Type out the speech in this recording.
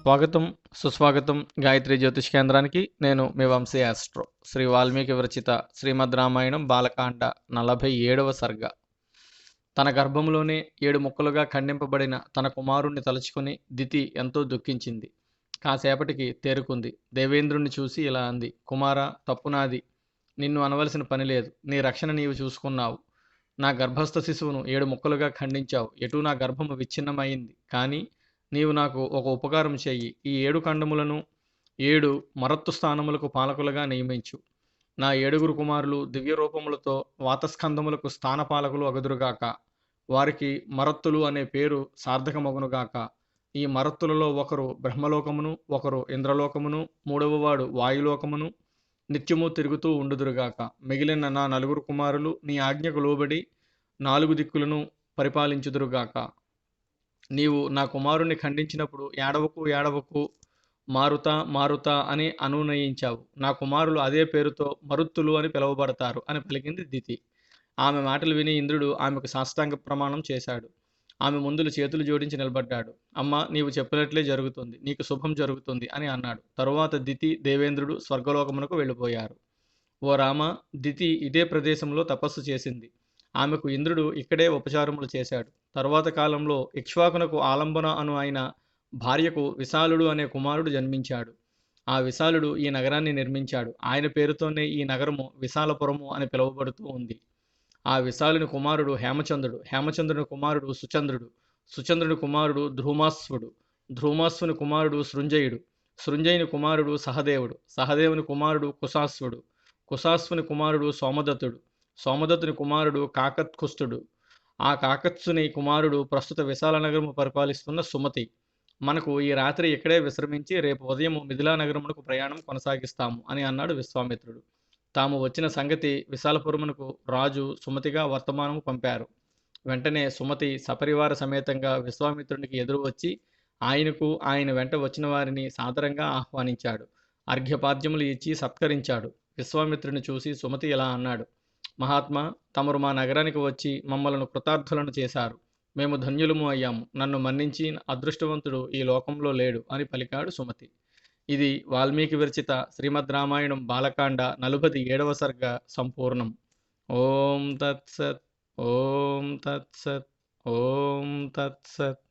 స్వాగతం సుస్వాగతం గాయత్రి జ్యోతిష్ కేంద్రానికి. నేను మీ వంశీ ఆస్ట్రో. శ్రీ వాల్మీకి విరచిత శ్రీమద్ రామాయణం బాలకాండ నలభై ఏడవ సర్గ. తన గర్భంలోనే ఏడు ముక్కలుగా ఖండింపబడిన తన కుమారుణ్ణి తలుచుకుని దితి ఎంతో దుఃఖించింది. కాసేపటికి తేరుకుంది. దేవేంద్రుణ్ణి చూసి ఇలా అంది కుమారా తప్పునాది. నిన్ను అనవలసిన పని లేదు. నీ రక్షణ నీవు చూసుకున్నావు. నా గర్భస్థ శిశువును ఏడు ముక్కలుగా ఖండించావు. ఎటు నా గర్భము విచ్ఛిన్నమైంది. కానీ నీవు నాకు ఒక ఉపకారం చెయ్యి ఈ ఏడు ఖండములను ఏడు మరత్తు స్థానములకు పాలకులుగా నియమించు. నా ఏడుగురు కుమారులు దివ్య రూపములతో వాతస్కంధములకు స్థానపాలకులు అగుదురుగాక. వారికి మరత్తులు అనే పేరు సార్థకమగునుగాక ఈ మరత్తులలో ఒకరు బ్రహ్మలోకమును ఒకరు ఇంద్రలోకమును మూడవవాడు వాయులోకమును నిత్యము తిరుగుతూ ఉండుదురుగాక మిగిలిన నా నలుగురు కుమారులు నీ ఆజ్ఞకు లోబడి నాలుగు దిక్కులను పరిపాలించుదురుగాక నీవు నా కుమారుణ్ణి ఖండించినప్పుడు ఏడవకు ఏడవకు మారుతా మారుతా అని అనునయించావు. నా కుమారులు అదే పేరుతో మరుత్తులు అని పిలువబడతారు అని పలికింది దితి. ఆమె మాటలు విని ఇంద్రుడు ఆమెకు సాష్టాంగ ప్రమాణం చేశాడు. ఆమె ముందులు చేతులు జోడించి నిలబడ్డాడు. అమ్మ నీవు చెప్పినట్లే జరుగుతుంది. నీకు శుభం జరుగుతుంది అని అన్నాడు. తరువాత దితి దేవేంద్రుడు స్వర్గలోకమునకు వెళ్ళిపోయారు. ఓ రామ దితి ఇదే ప్రదేశంలో తపస్సు చేసింది. ఆమెకు ఇంద్రుడు ఇక్కడే ఉపచారములు చేశాడు. తరువాత కాలంలో ఇక్ష్వాకునకు ఆలంబన అను ఆయన భార్యకు విశాలుడు అనే కుమారుడు జన్మించాడు. ఆ విశాలుడు ఈ నగరాన్ని నిర్మించాడు. ఆయన పేరుతోనే ఈ నగరము విశాలపురము అని పిలువబడుతూ ఉంది. ఆ విశాలుని కుమారుడు హేమచంద్రుడు. హేమచంద్రుని కుమారుడు సుచంద్రుడు. సుచంద్రుని కుమారుడు ధ్రుమాస్వుడు ధ్రుమాస్వుని కుమారుడు సృంజయుడు. సృంజయుని కుమారుడు సహదేవుడు. సహదేవుని కుమారుడు కుశాస్వుడు కుశాస్వుని కుమారుడు సోమదత్తుడు. సోమదత్తుని కుమారుడు కాకత్కుస్తుడు ఆ కాకత్సుని కుమారుడు ప్రస్తుత విశాలనగరము పరిపాలిస్తున్న సుమతి. మనకు ఈ రాత్రి ఇక్కడే విశ్రమించి రేపు ఉదయం మిథిలా నగరమునకు ప్రయాణం కొనసాగిస్తాము అని అన్నాడు విశ్వామిత్రుడు. తాము వచ్చిన సంగతి విశాలపురమునకు రాజు సుమతిగా వర్తమానము పంపారు. వెంటనే సుమతి సపరివార సమేతంగా విశ్వామిత్రునికి ఎదురు వచ్చి ఆయనకు ఆయన వెంట వచ్చిన వారిని సాదరంగా ఆహ్వానించాడు. అర్ఘ్యపాద్యములు ఇచ్చి సత్కరించాడు. విశ్వామిత్రుని చూసి సుమతి ఇలా అన్నాడు. మహాత్మా తమరు మా నగరానికి వచ్చి మమ్మలను కృతార్థులను చేశారు. మేము ధన్యులము అయ్యాము. నన్ను మన్నించి అదృష్టవంతుడు ఈ లోకంలో లేడు అని పలికాడు సుమతి. ఇది వాల్మీకి విరచిత శ్రీమద్ రామాయణం బాలకాండ నలుపది ఏడవ సర్గ సంపూర్ణం. ఓం తత్సత్ ఓం తత్సత్ ఓం తత్సత్